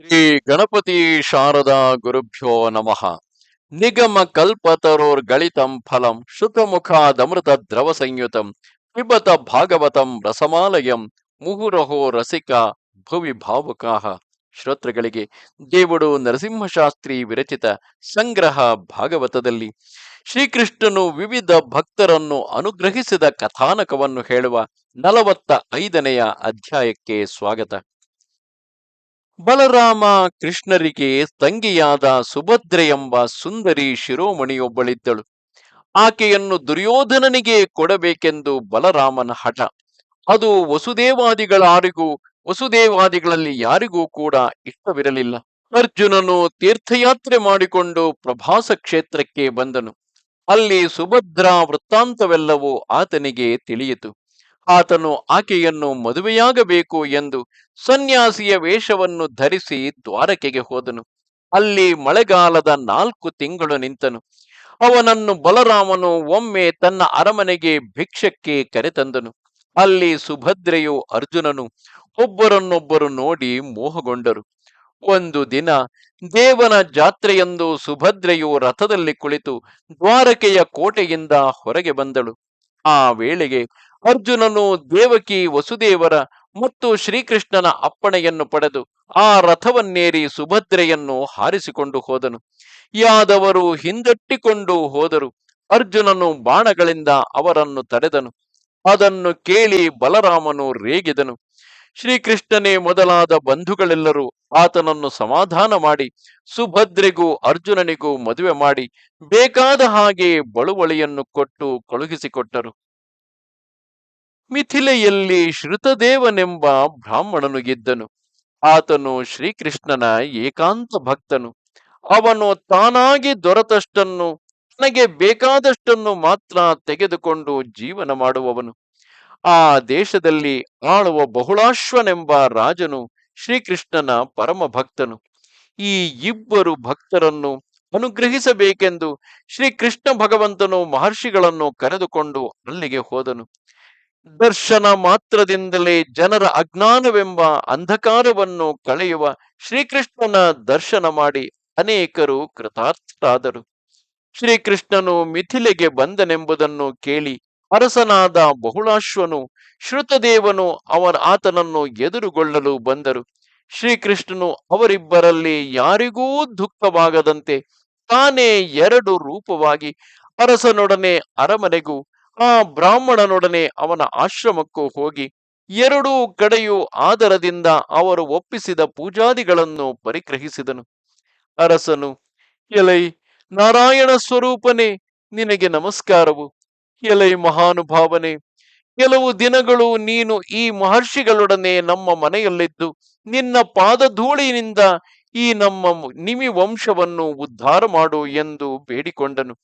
ಶ್ರೀ ಗಣಪತಿ ಶಾರದಾ ಗುರುಭ್ಯೋ ನಮಃ. ನಿಗಮ ಕಲ್ಪತರೋರ್ ಗಳಿತಂ ಫಲಂ ಶುತಮುಖಾದಮೃತ ದ್ರವ ಸಂಯುತಂ ಪಿಬತ ಭಾಗವತಂ ರಸಮಾಲಯಂ ಮುಹುರಹೋ ರಸಿಕ ಭುವಿ ಭಾವುಕಾಹ. ಶ್ರೋತೃಗಳಿಗೆ ದೇವುಡು ನರಸಿಂಹಶಾಸ್ತ್ರಿ ವಿರಚಿತ ಸಂಗ್ರಹ ಭಾಗವತದಲ್ಲಿ ಶ್ರೀಕೃಷ್ಣನು ವಿವಿಧ ಭಕ್ತರನ್ನು ಅನುಗ್ರಹಿಸಿದ ಕಥಾನಕವನ್ನು ಹೇಳುವ ನಲವತ್ತ ಐದನೆಯ ಅಧ್ಯಾಯಕ್ಕೆ ಸ್ವಾಗತ. ಬಲರಾಮ ಕೃಷ್ಣರಿಗೆ ತಂಗಿಯಾದ ಸುಭದ್ರೆ ಎಂಬ ಸುಂದರಿ ಶಿರೋಮಣಿಯೊಬ್ಬಳಿದ್ದಳು. ಆಕೆಯನ್ನು ದುರ್ಯೋಧನನಿಗೆ ಕೊಡಬೇಕೆಂದು ಬಲರಾಮನ ಹಠ. ಅದು ವಸುದೇವಾದಿಗಳಾರಿಗೂ, ವಸುದೇವಾದಿಗಳಲ್ಲಿ ಯಾರಿಗೂ ಕೂಡ ಇಷ್ಟವಿರಲಿಲ್ಲ. ಅರ್ಜುನನು ತೀರ್ಥಯಾತ್ರೆ ಮಾಡಿಕೊಂಡು ಪ್ರಭಾಸ ಕ್ಷೇತ್ರಕ್ಕೆ ಬಂದನು. ಅಲ್ಲಿ ಸುಭದ್ರಾ ವೃತ್ತಾಂತವೆಲ್ಲವೂ ಆತನಿಗೆ ತಿಳಿಯಿತು. ಆತನು ಆಕೆಯನ್ನು ಮದುವೆಯಾಗಬೇಕು ಎಂದು ಸನ್ಯಾಸಿಯ ವೇಷವನ್ನು ಧರಿಸಿ ದ್ವಾರಕೆಗೆ ಹೋದನು. ಅಲ್ಲಿ ಮಳೆಗಾಲದ ನಾಲ್ಕು ತಿಂಗಳು ನಿಂತನು. ಅವನನ್ನು ಬಲರಾಮನು ಒಮ್ಮೆ ತನ್ನ ಅರಮನೆಗೆ ಭಿಕ್ಷಕ್ಕೆ ಕರೆತಂದನು. ಅಲ್ಲಿ ಸುಭದ್ರೆಯು ಅರ್ಜುನನು ಒಬ್ಬರನ್ನೊಬ್ಬರು ನೋಡಿ ಮೋಹಗೊಂಡರು. ಒಂದು ದಿನ ದೇವನ ಜಾತ್ರೆಯಂದು ಸುಭದ್ರೆಯು ರಥದಲ್ಲಿ ಕುಳಿತು ದ್ವಾರಕೆಯ ಕೋಟೆಯಿಂದ ಹೊರಗೆ ಬಂದಳು. ಆ ವೇಳೆಗೆ ಅರ್ಜುನನು ದೇವಕಿ ವಸುದೇವರ ಮತ್ತು ಶ್ರೀಕೃಷ್ಣನ ಅಪ್ಪಣೆಯನ್ನು ಪಡೆದು ಆ ರಥವನ್ನೇರಿ ಸುಭದ್ರೆಯನ್ನು ಹಾರಿಸಿಕೊಂಡು ಹೋದನು. ಯಾದವರು ಹಿಂದಟ್ಟಿಕೊಂಡು ಹೋದರು. ಅರ್ಜುನನು ಬಾಣಗಳಿಂದ ಅವರನ್ನು ತಡೆದನು. ಅದನ್ನು ಕೇಳಿ ಬಲರಾಮನು ರೇಗಿದನು. ಶ್ರೀಕೃಷ್ಣನೇ ಮೊದಲಾದ ಬಂಧುಗಳೆಲ್ಲರೂ ಆತನನ್ನು ಸಮಾಧಾನ ಮಾಡಿ, ಸುಭದ್ರೆಗೂ ಅರ್ಜುನನಿಗೂ ಮದುವೆ ಮಾಡಿ, ಬೇಕಾದ ಹಾಗೆ ಬಳುವಳಿಯನ್ನು ಕೊಟ್ಟು ಕಳುಹಿಸಿಕೊಟ್ಟರು. ಮಿಥಿಲೆಯಲ್ಲಿ ಶ್ರುತದೇವನೆಂಬ ಬ್ರಾಹ್ಮಣನು ಗೆದ್ದನು. ಆತನು ಶ್ರೀಕೃಷ್ಣನ ಏಕಾಂತ ಭಕ್ತನು. ಅವನು ತಾನಾಗಿ ದೊರೆತಷ್ಟನ್ನು, ತನಗೆ ಬೇಕಾದಷ್ಟನ್ನು ಮಾತ್ರ ತೆಗೆದುಕೊಂಡು ಜೀವನ ಮಾಡುವವನು. ಆ ದೇಶದಲ್ಲಿ ಆಳುವ ಬಹುಳಾಶ್ವನೆಂಬ ರಾಜನು ಶ್ರೀಕೃಷ್ಣನ ಪರಮ ಭಕ್ತನು. ಈ ಇಬ್ಬರು ಭಕ್ತರನ್ನು ಅನುಗ್ರಹಿಸಬೇಕೆಂದು ಶ್ರೀಕೃಷ್ಣ ಭಗವಂತನು ಮಹರ್ಷಿಗಳನ್ನು ಕರೆದುಕೊಂಡು ಅಲ್ಲಿಗೆ ಹೋದನು. ದರ್ಶನ ಮಾತ್ರದಿಂದಲೇ ಜನರ ಅಜ್ಞಾನವೆಂಬ ಅಂಧಕಾರವನ್ನು ಕಳೆಯುವ ಶ್ರೀಕೃಷ್ಣನ ದರ್ಶನ ಮಾಡಿ ಅನೇಕರು ಕೃತಾರ್ಥರಾದರು. ಶ್ರೀಕೃಷ್ಣನು ಮಿಥಿಲೆಗೆ ಬಂದನೆಂಬುದನ್ನು ಕೇಳಿ ಅರಸನಾದ ಬಹುಳಾಶ್ವನು, ಶ್ರುತದೇವನು ಅವರ ಆತನನ್ನು ಎದುರುಗೊಳ್ಳಲು ಬಂದರು. ಶ್ರೀಕೃಷ್ಣನು ಅವರಿಬ್ಬರಲ್ಲಿ ಯಾರಿಗೂ ದುಃಖವಾಗದಂತೆ ತಾನೇ ಎರಡು ರೂಪವಾಗಿ ಅರಸನೊಡನೆ ಅರಮನೆಗೂ ಆ ಬ್ರಾಹ್ಮಣನೊಡನೆ ಅವನ ಆಶ್ರಮಕ್ಕೂ ಹೋಗಿ ಎರಡೂ ಕಡೆಯೂ ಆದರದಿಂದ ಅವರು ಒಪ್ಪಿಸಿದ ಪೂಜಾದಿಗಳನ್ನು ಪರಿಗ್ರಹಿಸಿದನು. ಅರಸನು, ಎಲೈ ನಾರಾಯಣ ಸ್ವರೂಪನೇ, ನಿನಗೆ ನಮಸ್ಕಾರವು. ಎಲೈ ಮಹಾನುಭಾವನೆ, ಕೆಲವು ದಿನಗಳು ನೀನು ಈ ಮಹರ್ಷಿಗಳೊಡನೆ ನಮ್ಮ ಮನೆಯಲ್ಲಿದ್ದು ನಿನ್ನ ಪಾದಧೂಳಿನಿಂದ ಈ ನಮ್ಮ ನಿಮಿ ವಂಶವನ್ನು ಉದ್ಧಾರ ಮಾಡು ಎಂದು ಬೇಡಿಕೊಂಡನು.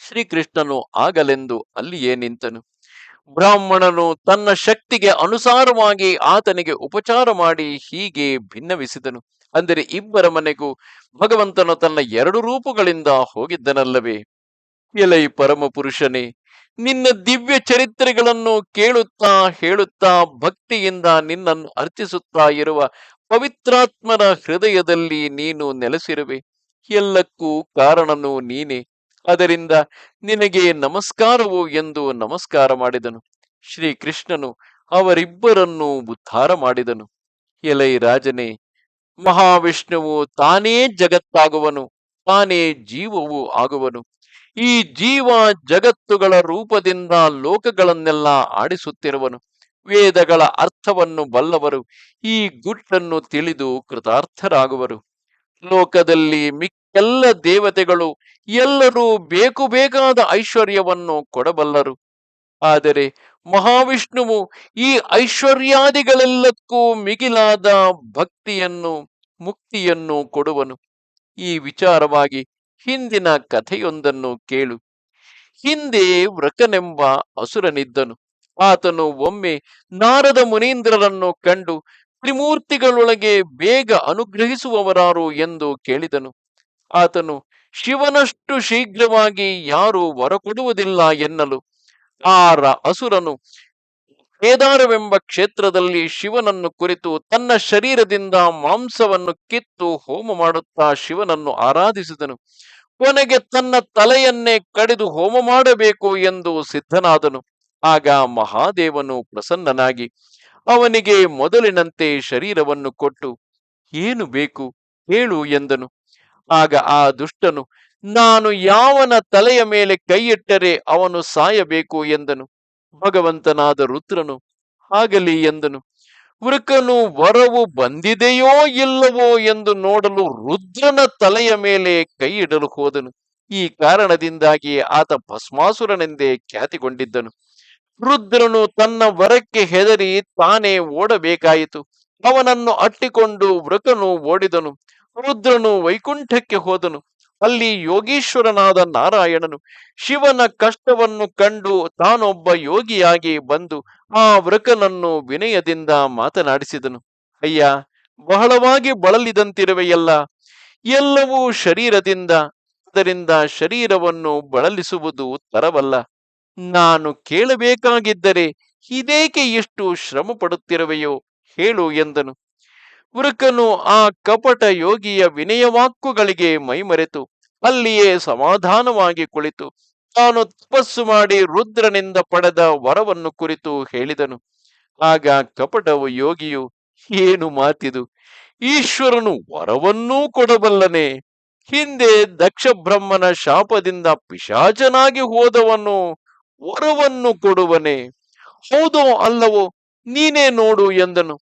ಶ್ರೀಕೃಷ್ಣನು ಆಗಲೆಂದು ಅಲ್ಲಿಯೇ ನಿಂತನು. ಬ್ರಾಹ್ಮಣನು ತನ್ನ ಶಕ್ತಿಗೆ ಅನುಸಾರವಾಗಿ ಆತನಿಗೆ ಉಪಚಾರ ಮಾಡಿ ಹೀಗೆ ಭಿನ್ನವಿಸಿದನು. ಅಂದರೆ ಇಬ್ಬರ ಮನೆಗೂ ಭಗವಂತನು ತನ್ನ ಎರಡು ರೂಪಗಳಿಂದ ಹೋಗಿದ್ದನಲ್ಲವೇ? ಎಲೈ ಪರಮ ಪುರುಷನೇ ನಿನ್ನ ದಿವ್ಯ ಚರಿತ್ರೆಗಳನ್ನು ಕೇಳುತ್ತಾ ಹೇಳುತ್ತಾ ಭಕ್ತಿಯಿಂದ ನಿನ್ನನ್ನು ಅರ್ಚಿಸುತ್ತಾ ಇರುವ ಪವಿತ್ರಾತ್ಮನ ಹೃದಯದಲ್ಲಿ ನೀನು ನೆಲೆಸಿರುವೆ. ಎಲ್ಲಕ್ಕೂ ಕಾರಣನು ನೀನೇ. ಅದರಿಂದ ನಿನಗೆ ನಮಸ್ಕಾರವು ಎಂದು ನಮಸ್ಕಾರ ಮಾಡಿದನು. ಶ್ರೀಕೃಷ್ಣನು ಅವರಿಬ್ಬರನ್ನು ಉದ್ಧಾರ ಮಾಡಿದನು. ಎಲೈ ರಾಜನೇ, ಮಹಾವಿಷ್ಣುವು ತಾನೇ ಜಗತ್ತಾಗುವನು, ತಾನೇ ಜೀವವು ಆಗುವನು. ಈ ಜೀವ ಜಗತ್ತುಗಳ ರೂಪದಿಂದ ಲೋಕಗಳನ್ನೆಲ್ಲ ಆಡಿಸುತ್ತಿರುವನು. ವೇದಗಳ ಅರ್ಥವನ್ನು ಬಲ್ಲವರು ಈ ಗುಟ್ಟನ್ನು ತಿಳಿದು ಕೃತಾರ್ಥರಾಗುವರು. ಲೋಕದಲ್ಲಿ ಮಿಕ್ಕೆಲ್ಲ ದೇವತೆಗಳು ಎಲ್ಲರೂ ಬೇಕು ಬೇಕಾದ ಐಶ್ವರ್ಯವನ್ನು ಕೊಡಬಲ್ಲರು. ಆದರೆ ಮಹಾವಿಷ್ಣುವು ಈ ಐಶ್ವರ್ಯಾದಿಗಳೆಲ್ಲಕ್ಕೂ ಮಿಗಿಲಾದ ಭಕ್ತಿಯನ್ನು, ಮುಕ್ತಿಯನ್ನು ಕೊಡುವನು. ಈ ವಿಚಾರವಾಗಿ ಹಿಂದಿನ ಕಥೆಯೊಂದನ್ನು ಕೇಳು. ಹಿಂದೆ ವೃಕನೆಂಬ ಅಸುರನಿದ್ದನು. ಆತನು ಒಮ್ಮೆ ನಾರದ ಮುನೀಂದ್ರರನ್ನು ಕಂಡು ತ್ರಿಮೂರ್ತಿಗಳೊಳಗೆ ಬೇಗ ಅನುಗ್ರಹಿಸುವವರಾರು ಎಂದು ಕೇಳಿದನು. ಆತನು, ಶಿವನಷ್ಟು ಶೀಘ್ರವಾಗಿ ಯಾರು ವರ ಕೊಡುವುದಿಲ್ಲ ಎನ್ನಲು, ಆರ ಅಸುರನು, ಕೇದಾರವೆಂಬ ಕ್ಷೇತ್ರದಲ್ಲಿ ಶಿವನನ್ನು ಕುರಿತು ತನ್ನ ಶರೀರದಿಂದ ಮಾಂಸವನ್ನು ಕಿತ್ತು ಹೋಮ ಮಾಡುತ್ತಾ ಶಿವನನ್ನು ಆರಾಧಿಸಿದನು. ಕೊನೆಗೆ ತನ್ನ ತಲೆಯನ್ನೇ ಕಡಿದು ಹೋಮ ಮಾಡಬೇಕು ಎಂದು ಸಿದ್ಧನಾದನು. ಆಗ ಮಹಾದೇವನು ಪ್ರಸನ್ನನಾಗಿ ಅವನಿಗೆ ಮೊದಲಿನಂತೆ ಶರೀರವನ್ನು ಕೊಟ್ಟು, ಏನು ಬೇಕು ಹೇಳು ಎಂದನು. ಆಗ ಆ ದುಷ್ಟನು, ನಾನು ಯಾವನ ತಲೆಯ ಮೇಲೆ ಕೈಯಿಟ್ಟರೆ ಅವನು ಸಾಯಬೇಕು ಎಂದನು. ಭಗವಂತನಾದ ರುದ್ರನು ಆಗಲಿ ಎಂದನು. ವೃಕನು ವರವು ಬಂದಿದೆಯೋ ಇಲ್ಲವೋ ಎಂದು ನೋಡಲು ರುದ್ರನ ತಲೆಯ ಮೇಲೆ ಕೈ ಹೋದನು. ಈ ಕಾರಣದಿಂದಾಗಿ ಆತ ಭಸ್ಮಾಸುರನೆಂದೇ ಖ್ಯಾತಿಗೊಂಡಿದ್ದನು. ರುದ್ರನು ತನ್ನ ವರಕ್ಕೆ ಹೆದರಿ ತಾನೇ ಓಡಬೇಕಾಯಿತು. ಅವನನ್ನು ಅಟ್ಟಿಕೊಂಡು ವೃಕನು ಓಡಿದನು. ರುದ್ರನು ವೈಕುಂಠಕ್ಕೆ ಹೋದನು. ಅಲ್ಲಿ ಯೋಗೀಶ್ವರನಾದ ನಾರಾಯಣನು. ಶಿವನ ಕಷ್ಟವನ್ನು ಕಂಡು ತಾನೊಬ್ಬ ಯೋಗಿಯಾಗಿ ಬಂದು ಆ ವೃಕನನ್ನು ವಿನಯದಿಂದ ಮಾತನಾಡಿಸಿದನು. ಅಯ್ಯ, ಬಹಳವಾಗಿ ಬಳಲಿದಂತಿರುವೆಯಲ್ಲ. ಎಲ್ಲವೂ ಶರೀರದಿಂದ. ಅದರಿಂದ ಶರೀರವನ್ನು ಬಳಲಿಸುವುದು ತರವಲ್ಲ. ನಾನು ಕೇಳಬೇಕಾಗಿದ್ದರೆ ಇದೇಕೆ ಇಷ್ಟು ಶ್ರಮ ಪಡುತ್ತಿರುವೆಯೋ ಹೇಳು ಎಂದನು. ವೃಕನು ಆ ಕಪಟ ಯೋಗಿಯ ವಿನಯವಾಕ್ಕುಗಳಿಗೆ ಮೈಮರೆತು. ಅಲ್ಲಿಯೇ ಸಮಾಧಾನವಾಗಿ ಕುಳಿತು. ತಾನು ತಪಸ್ಸು ಮಾಡಿ ರುದ್ರನಿಂದ ಪಡೆದ ವರವನ್ನು ಕುರಿತು ಹೇಳಿದನು. ಆಗ ಕಪಟವು ಯೋಗಿಯು, ಏನು ಮಾತಿದು? ಈಶ್ವರನು ವರವನ್ನೂ ಕೊಡಬಲ್ಲನೆ. ಹಿಂದೆ ದಕ್ಷ ಬ್ರಹ್ಮನ ಶಾಪದಿಂದ ಪಿಶಾಚನಾಗಿ ಹೋದವನು. ವರವನ್ನು ಕೊಡುವನೆ. ಹೌದೋ ಅಲ್ಲವೋ, ನೀನೇ ನೋಡು ಎಂದನು.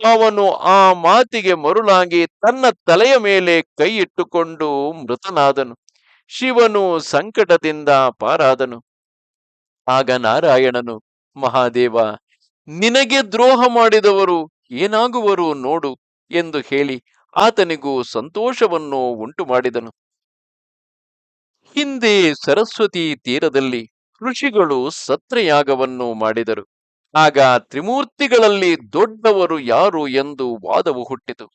ಅವನು ಆ ಮಾತಿಗೆ ಮರುಳಾಗಿ ತನ್ನ ತಲೆಯ ಮೇಲೆ ಕೈ ಇಟ್ಟುಕೊಂಡು ಮೃತನಾದನು. ಶಿವನು ಸಂಕಟದಿಂದ ಪಾರಾದನು. ಆಗ ನಾರಾಯಣನು, ಮಹಾದೇವ, ನಿನಗೆ ದ್ರೋಹ ಮಾಡಿದವರು ಏನಾಗುವರು ನೋಡು ಎಂದು ಹೇಳಿ ಆತನಿಗೂ ಸಂತೋಷವನ್ನು ಉಂಟು ಮಾಡಿದನು ಹಿಂದೆ ಸರಸ್ವತಿ ತೀರದಲ್ಲಿ ಋಷಿಗಳು ಸತ್ರಯಾಗವನ್ನು ಮಾಡಿದರು. ಆಗ ತ್ರಿಮೂರ್ತಿಗಳಲ್ಲಿ ದೊಡ್ಡವರು ಯಾರು ಎಂದು ವಾದವು ಹುಟ್ಟಿತು.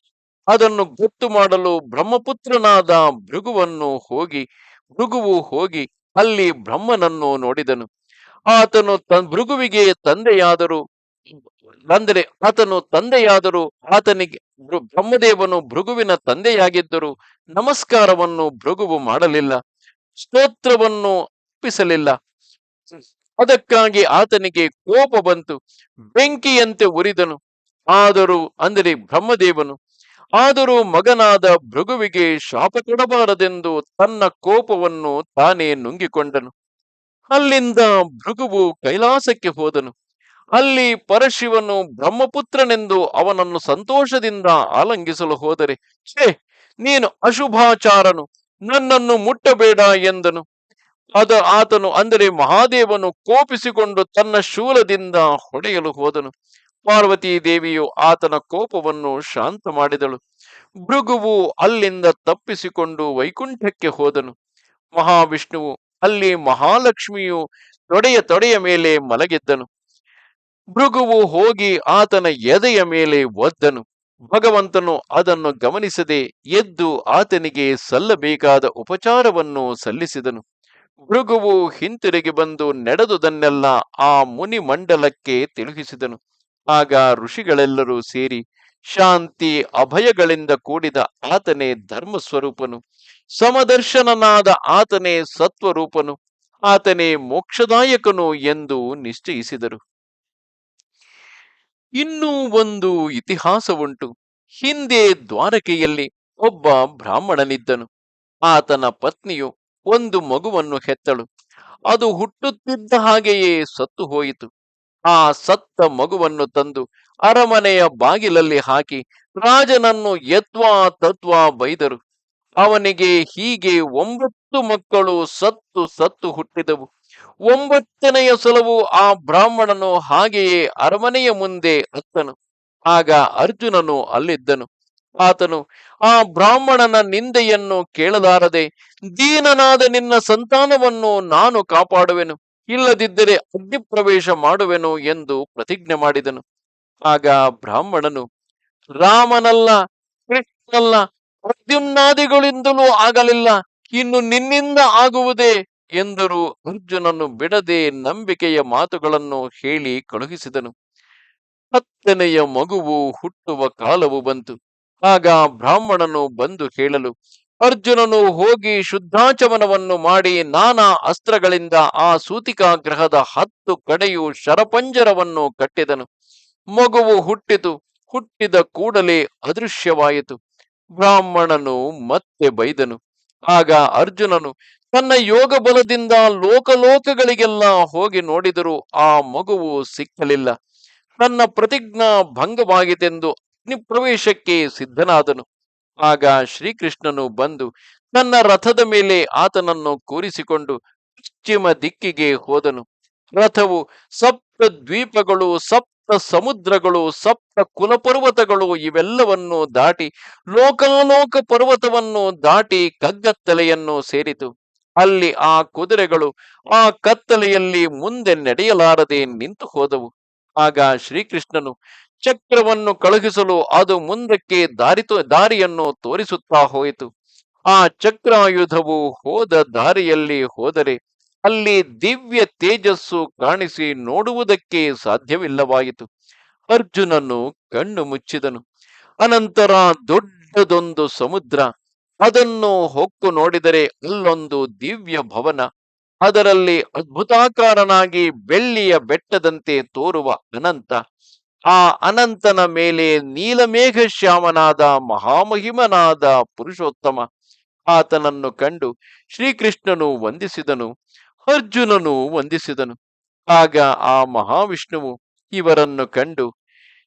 ಅದನ್ನು ಗೊತ್ತು ಮಾಡಲು ಬ್ರಹ್ಮಪುತ್ರನಾದ ಭೃಗುವನ್ನು ಹೋಗಿ, ಭೃಗುವು ಹೋಗಿ ಅಲ್ಲಿ ಬ್ರಹ್ಮನನ್ನು ನೋಡಿದನು. ಆತನು ತ ಭೃಗುವಿಗೆ ತಂದೆಯಾದರು. ಅಂದರೆ ಆತನು ತಂದೆಯಾದರೂ. ಆತನಿಗೆ ಬ್ರಹ್ಮದೇವನು ಭೃಗುವಿನ ತಂದೆಯಾಗಿದ್ದರು. ನಮಸ್ಕಾರವನ್ನು ಭೃಗುವು ಮಾಡಲಿಲ್ಲ. ಸ್ತೋತ್ರವನ್ನು ಅರ್ಪಿಸಲಿಲ್ಲ. ಅದಕ್ಕಾಗಿ ಆತನಿಗೆ ಕೋಪ ಬಂತು. ಬೆಂಕಿಯಂತೆ ಉರಿದನು. ಆದರೂ ಅಂದರೆ ಬ್ರಹ್ಮದೇವನು ಆದರೂ ಮಗನಾದ ಭೃಗುವಿಗೆ ಶಾಪ ಕೊಡಬಾರದೆಂದು ತನ್ನ ಕೋಪವನ್ನು ತಾನೇ ನುಂಗಿಕೊಂಡನು. ಅಲ್ಲಿಂದ ಭೃಗುವು ಕೈಲಾಸಕ್ಕೆ ಹೋದನು. ಅಲ್ಲಿ ಪರಶಿವನು ಬ್ರಹ್ಮಪುತ್ರನೆಂದು ಅವನನ್ನು ಸಂತೋಷದಿಂದ ಆಲಂಗಿಸಲು ಹೋದರೆ ಛೇ ನೀನು ಅಶುಭಾಚಾರನು ನನ್ನನ್ನು ಮುಟ್ಟಬೇಡ ಎಂದನು. ಅದ ಆತನು ಅಂದರೆ ಮಹಾದೇವನು ಕೋಪಿಸಿಕೊಂಡು ತನ್ನ ಶೂಲದಿಂದ ಹೊಡೆಯಲು ಹೋದನು. ಪಾರ್ವತಿ ದೇವಿಯು ಆತನ ಕೋಪವನ್ನು ಶಾಂತ ಮಾಡಿದಳು. ಭೃಗುವು ಅಲ್ಲಿಂದ ತಪ್ಪಿಸಿಕೊಂಡು ವೈಕುಂಠಕ್ಕೆ ಹೋದನು. ಮಹಾವಿಷ್ಣುವು ಅಲ್ಲಿ ಮಹಾಲಕ್ಷ್ಮಿಯು ತೊಡೆಯ ತೊಡೆಯ ಮೇಲೆ ಮಲಗಿದ್ದನು. ಭೃಗುವು ಹೋಗಿ ಆತನ ಎದೆಯ ಮೇಲೆ ಒದ್ದನು. ಭಗವಂತನು ಅದನ್ನು ಗಮನಿಸದೆ ಎದ್ದು ಆತನಿಗೆ ಸಲ್ಲಬೇಕಾದ ಉಪಚಾರವನ್ನು ಸಲ್ಲಿಸಿದನು. ಭೃಗುವು ಹಿಂತಿರುಗಿ ಬಂದು ನಡೆದುದನ್ನೆಲ್ಲ ಆ ಮುನಿ ಮಂಡಲಕ್ಕೆ ತಿಳಿಸಿದನು. ಆಗ ಋಷಿಗಳೆಲ್ಲರೂ ಸೇರಿ ಶಾಂತಿ, ಅಭಯಗಳಿಂದ ಕೂಡಿದ ಆತನೇ ಧರ್ಮ ಸ್ವರೂಪನು ಸಮದರ್ಶನನಾದ ಆತನೇ ಸತ್ವರೂಪನು. ಆತನೇ ಮೋಕ್ಷದಾಯಕನು ಎಂದು ನಿಶ್ಚಯಿಸಿದರು. ಇನ್ನೂ ಒಂದು ಇತಿಹಾಸವುಂಟು. ಹಿಂದೆ ದ್ವಾರಕೆಯಲ್ಲಿ ಒಬ್ಬ ಬ್ರಾಹ್ಮಣನಿದ್ದನು. ಆತನ ಪತ್ನಿಯು ಒಂದು ಮಗುವನ್ನು ಹೆತ್ತಳು. ಅದು ಹುಟ್ಟುತ್ತಿದ್ದ ಹಾಗೆಯೇ ಸತ್ತು ಹೋಯಿತು. ಆ ಸತ್ತ ಮಗುವನ್ನು ತಂದು ಅರಮನೆಯ ಬಾಗಿಲಲ್ಲಿ ಹಾಕಿ ರಾಜನನ್ನು ಯತ್ವಾ ತತ್ವಾ ಬೈದರು. ಅವನಿಗೆ ಹೀಗೆ ಒಂಬತ್ತು ಮಕ್ಕಳು ಸತ್ತು ಸತ್ತು ಹುಟ್ಟಿದವು. ಒಂಬತ್ತನೆಯ ಸಲವು ಆ ಬ್ರಾಹ್ಮಣನು ಹಾಗೆಯೇ ಅರಮನೆಯ ಮುಂದೆ ಅತ್ತನು. ಆಗ ಅರ್ಜುನನು ಅಲ್ಲಿದ್ದನು. ಆತನು, ಆ ಬ್ರಾಹ್ಮಣನ ನಿಂದೆಯನ್ನು ಕೇಳಲಾರದೆ ದೀನನಾದ ನಿನ್ನ ಸಂತಾನವನ್ನು ನಾನು ಕಾಪಾಡುವೆನು, ಇಲ್ಲದಿದ್ದರೆ ಅಗ್ನಿ ಪ್ರವೇಶ ಮಾಡುವೆನು ಎಂದು ಪ್ರತಿಜ್ಞೆ ಮಾಡಿದನು. ಆಗ ಬ್ರಾಹ್ಮಣನು, ರಾಮನಲ್ಲ, ಕೃಷ್ಣನಲ್ಲ ಪ್ರದ್ಯುಮ್ನಾದಿಗಳಿಂದಲೂ ಆಗಲಿಲ್ಲ, ಇನ್ನು ನಿನ್ನಿಂದ ಆಗುವುದೇ? ಎಂದರು. ಅರ್ಜುನನು ಬಿಡದೆ ನಂಬಿಕೆಯ ಮಾತುಗಳನ್ನು ಹೇಳಿ ಕಳುಹಿಸಿದನು. ಹತ್ತನೆಯ ಮಗುವು ಹುಟ್ಟುವ ಕಾಲವು ಬಂತು. ಆಗ ಬ್ರಾಹ್ಮಣನು ಬಂದು ಕೇಳಲು, ಅರ್ಜುನನು ಹೋಗಿ ಶುದ್ಧಾಚಮನವನ್ನು ಮಾಡಿ ನಾನಾ ಅಸ್ತ್ರಗಳಿಂದ ಆ ಸೂತಿಕಾ ಗ್ರಹದ ಹತ್ತು ಕಡೆಯು ಶರಪಂಜರವನ್ನು ಕಟ್ಟಿದನು. ಮಗುವು ಹುಟ್ಟಿತು, ಹುಟ್ಟಿದ ಕೂಡಲೇ ಅದೃಶ್ಯವಾಯಿತು. ಬ್ರಾಹ್ಮಣನು ಮತ್ತೆ ಬೈದನು. ಆಗ ಅರ್ಜುನನು, ತನ್ನ ಯೋಗ ಬಲದಿಂದ ಲೋಕಲೋಕಗಳಿಗೆಲ್ಲ ಹೋಗಿ ನೋಡಿದರೂ ಆ ಮಗುವು ಸಿಕ್ಕಲಿಲ್ಲ. ತನ್ನ ಪ್ರತಿಜ್ಞಾ ಭಂಗವಾಯಿತೆಂದು ಪ್ರವೇಶಕ್ಕೆ ಸಿದ್ಧನಾದನು. ಆಗ ಶ್ರೀಕೃಷ್ಣನು ಬಂದು ತನ್ನ ರಥದ ಮೇಲೆ ಆತನನ್ನು ಕೂರಿಸಿಕೊಂಡು ಪಶ್ಚಿಮ ದಿಕ್ಕಿಗೆ ಹೋದನು. ರಥವು ಸಪ್ತ ದ್ವೀಪಗಳು, ಸಪ್ತ ಸಮುದ್ರಗಳು, ಸಪ್ತ ಕುಲಪರ್ವತಗಳು ಇವೆಲ್ಲವನ್ನು ದಾಟಿ ಲೋಕಾಲೋಕ ಪರ್ವತವನ್ನು ದಾಟಿ ಕಗ್ಗತ್ತಲೆಯನ್ನು ಸೇರಿತು. ಅಲ್ಲಿ ಆ ಕುದುರೆಗಳು ಆ ಕತ್ತಲೆಯಲ್ಲಿ ಮುಂದೆ ನಡೆಯಲಾರದೆ ನಿಂತು ಹೋದವು. ಆಗ ಶ್ರೀಕೃಷ್ಣನು ಚಕ್ರವನ್ನು ಕಳುಹಿಸಲು ಅದು ಮುಂದಕ್ಕೆ ದಾರಿ ದಾರಿಯನ್ನು ತೋರಿಸುತ್ತಾ ಹೋಯಿತು. ಆ ಚಕ್ರಾಯುಧವು ಹೋದ ದಾರಿಯಲ್ಲಿ ಹೋದರೆ ಅಲ್ಲಿ ದಿವ್ಯ ತೇಜಸ್ಸು ಕಾಣಿಸಿ ನೋಡುವುದಕ್ಕೆ ಸಾಧ್ಯವಿಲ್ಲವಾಯಿತು. ಅರ್ಜುನನು ಕಣ್ಣು ಮುಚ್ಚಿದನು. ಅನಂತರ ದೊಡ್ಡದೊಂದು ಸಮುದ್ರ, ಅದನ್ನು ಹೊಕ್ಕು ನೋಡಿದರೆ ಅಲ್ಲೊಂದು ದಿವ್ಯ ಭವನ, ಅದರಲ್ಲಿ ಅದ್ಭುತಾಕಾರನಾಗಿ ಬೆಳ್ಳಿಯ ಬೆಟ್ಟದಂತೆ ತೋರುವ ಅನಂತ. ಆ ಅನಂತನ ಮೇಲೆ ನೀಲಮೇಘ ಶ್ಯಾಮನಾದ ಮಹಾಮಹಿಮನಾದ ಪುರುಷೋತ್ತಮ ಆತನನ್ನು ಕಂಡು ಶ್ರೀಕೃಷ್ಣನು ವಂದಿಸಿದನು, ಅರ್ಜುನನು ವಂದಿಸಿದನು. ಆಗ ಆ ಮಹಾವಿಷ್ಣುವು ಇವರನ್ನು ಕಂಡು,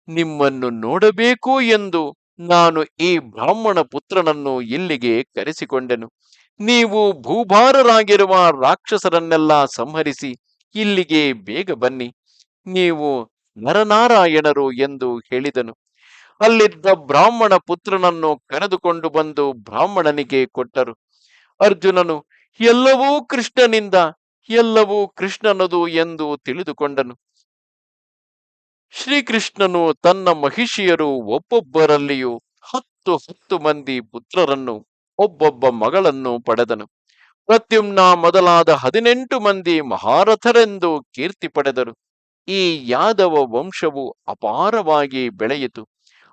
ನಿಮ್ಮನ್ನು ನೋಡಬೇಕು ಎಂದು ನಾನು ಈ ಬ್ರಾಹ್ಮಣ ಪುತ್ರನನ್ನು ಇಲ್ಲಿಗೆ ಕರೆಸಿಕೊಂಡೆನು. ನೀವು ಭೂಭಾರರಾಗಿರುವ ರಾಕ್ಷಸರನ್ನೆಲ್ಲ ಸಂಹರಿಸಿ ಇಲ್ಲಿಗೆ ಬೇಗ ಬನ್ನಿ. ನೀವು ನರನಾರಾಯಣರು ಎಂದು ಹೇಳಿದನು. ಅಲ್ಲಿದ್ದ ಬ್ರಾಹ್ಮಣ ಪುತ್ರನನ್ನು ಕರೆದುಕೊಂಡು ಬಂದು ಬ್ರಾಹ್ಮಣನಿಗೆ ಕೊಟ್ಟರು. ಅರ್ಜುನನು, ಎಲ್ಲವೂ ಕೃಷ್ಣನಿಂದ, ಎಲ್ಲವೂ ಕೃಷ್ಣನದು ಎಂದು ತಿಳಿದುಕೊಂಡನು. ಶ್ರೀಕೃಷ್ಣನು ತನ್ನ ಮಹಿಷಿಯರು ಒಬ್ಬೊಬ್ಬರಲ್ಲಿಯೂ ಹತ್ತು ಹತ್ತು ಮಂದಿ ಪುತ್ರರನ್ನು, ಒಬ್ಬೊಬ್ಬ ಮಗಳನ್ನು ಪಡೆದನು. ಪ್ರತ್ಯುಮ್ನ ಮೊದಲಾದ ಹದಿನೆಂಟು ಮಂದಿ ಮಹಾರಥರೆಂದು ಕೀರ್ತಿ ಪಡೆದರು. ಈ ಯಾದವ ವಂಶವು ಅಪಾರವಾಗಿ ಬೆಳೆಯಿತು.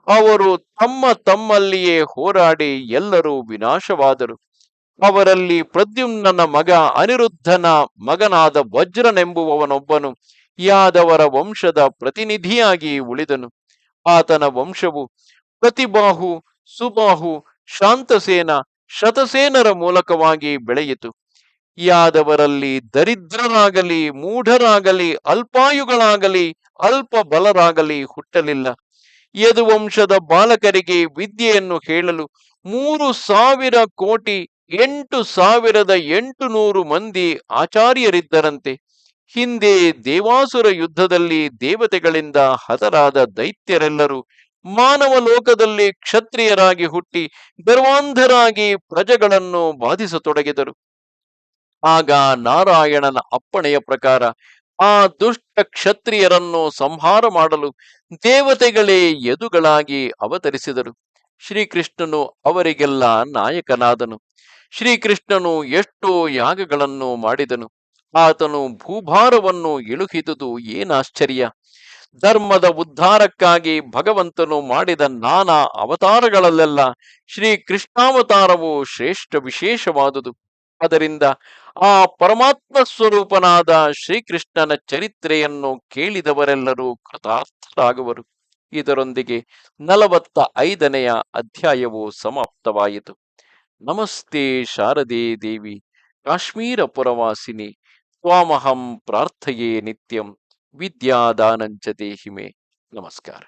ಅವರು ತಮ್ಮ ತಮ್ಮಲ್ಲಿಯೇ ಹೋರಾಡಿ ಎಲ್ಲರೂ ವಿನಾಶವಾದರು. ಅವರಲ್ಲಿ ಪ್ರದ್ಯುಮ್ನನ ಮಗ ಅನಿರುದ್ಧನ ಮಗನಾದ ವಜ್ರನೆಂಬುವವನೊಬ್ಬನು ಯಾದವರ ವಂಶದ ಪ್ರತಿನಿಧಿಯಾಗಿ ಉಳಿದನು. ಆತನ ವಂಶವು ಪ್ರತಿಬಾಹು, ಸುಬಾಹು, ಶಾಂತಸೇನ, ಶತಸೇನರ ಮೂಲಕವಾಗಿ ಬೆಳೆಯಿತು. ಯಾದವರಲ್ಲಿ ದರಿದ್ರರಾಗಲಿ, ಮೂಢರಾಗಲಿ, ಅಲ್ಪಾಯುಗಳಾಗಲಿ ಅಲ್ಪ ಬಲರಾಗಲಿ ಹುಟ್ಟಲಿಲ್ಲ. ಯದುವಂಶದ ಬಾಲಕರಿಗೆ ವಿದ್ಯೆಯನ್ನು ಹೇಳಲು ಮೂರು ಸಾವಿರ ಕೋಟಿ, ಎಂಟು ಸಾವಿರದ ಎಂಟು ನೂರು ಮಂದಿ ಆಚಾರ್ಯರಿದ್ದರಂತೆ. ಹಿಂದೆ ದೇವಾಸುರ ಯುದ್ಧದಲ್ಲಿ ದೇವತೆಗಳಿಂದ ಹತರಾದ ದೈತ್ಯರೆಲ್ಲರೂ ಮಾನವ ಲೋಕದಲ್ಲಿ ಕ್ಷತ್ರಿಯರಾಗಿ ಹುಟ್ಟಿ ಗರ್ವಾಂಧರಾಗಿ ಪ್ರಜೆಗಳನ್ನು ಬಾಧಿಸತೊಡಗಿದರು. ಆಗ ನಾರಾಯಣನ ಅಪ್ಪಣೆಯ ಪ್ರಕಾರ ಆ ದುಷ್ಟ ಕ್ಷತ್ರಿಯರನ್ನು ಸಂಹಾರ ಮಾಡಲು ದೇವತೆಗಳೇ ಯದುಗಳಾಗಿ ಅವತರಿಸಿದರು. ಶ್ರೀಕೃಷ್ಣನು ಅವರಿಗೆಲ್ಲ ನಾಯಕನಾದನು. ಶ್ರೀಕೃಷ್ಣನು ಎಷ್ಟೋ ಯಾಗಗಳನ್ನು ಮಾಡಿದನು. ಆತನು ಭೂಭಾರವನ್ನು ಇಳುಹಿದುದು ಏನಾಶ್ಚರ್ಯ. ಧರ್ಮದ ಉದ್ಧಾರಕ್ಕಾಗಿ ಭಗವಂತನು ಮಾಡಿದ ನಾನಾ ಅವತಾರಗಳಲ್ಲೆಲ್ಲ ಶ್ರೀ ಕೃಷ್ಣಾವತಾರವು ಶ್ರೇಷ್ಠ ವಿಶೇಷವಾದುದು. ಅದರಿಂದ ಆ ಪರಮಾತ್ಮ ಸ್ವರೂಪನಾದ ಶ್ರೀಕೃಷ್ಣನ ಚರಿತ್ರೆಯನ್ನು ಕೇಳಿದವರೆಲ್ಲರೂ ಕೃತಾರ್ಥರಾಗುವರು ಇದರೊಂದಿಗೆ ನಲವತ್ತ ಐದನೆಯ ಅಧ್ಯಾಯವು ಸಮಾಪ್ತವಾಯಿತು. ನಮಸ್ತೆ ಶಾರದೆ ದೇವಿ, ಕಾಶ್ಮೀರ ಪುರವಾಸಿನಿ, ತ್ವಾಮಹಂ ಪ್ರಾರ್ಥೆಯೇ ನಿತ್ಯಂ, ವಿದ್ಯಾದಾನಂಚ ದೇಹಿಮೆ. ನಮಸ್ಕಾರ.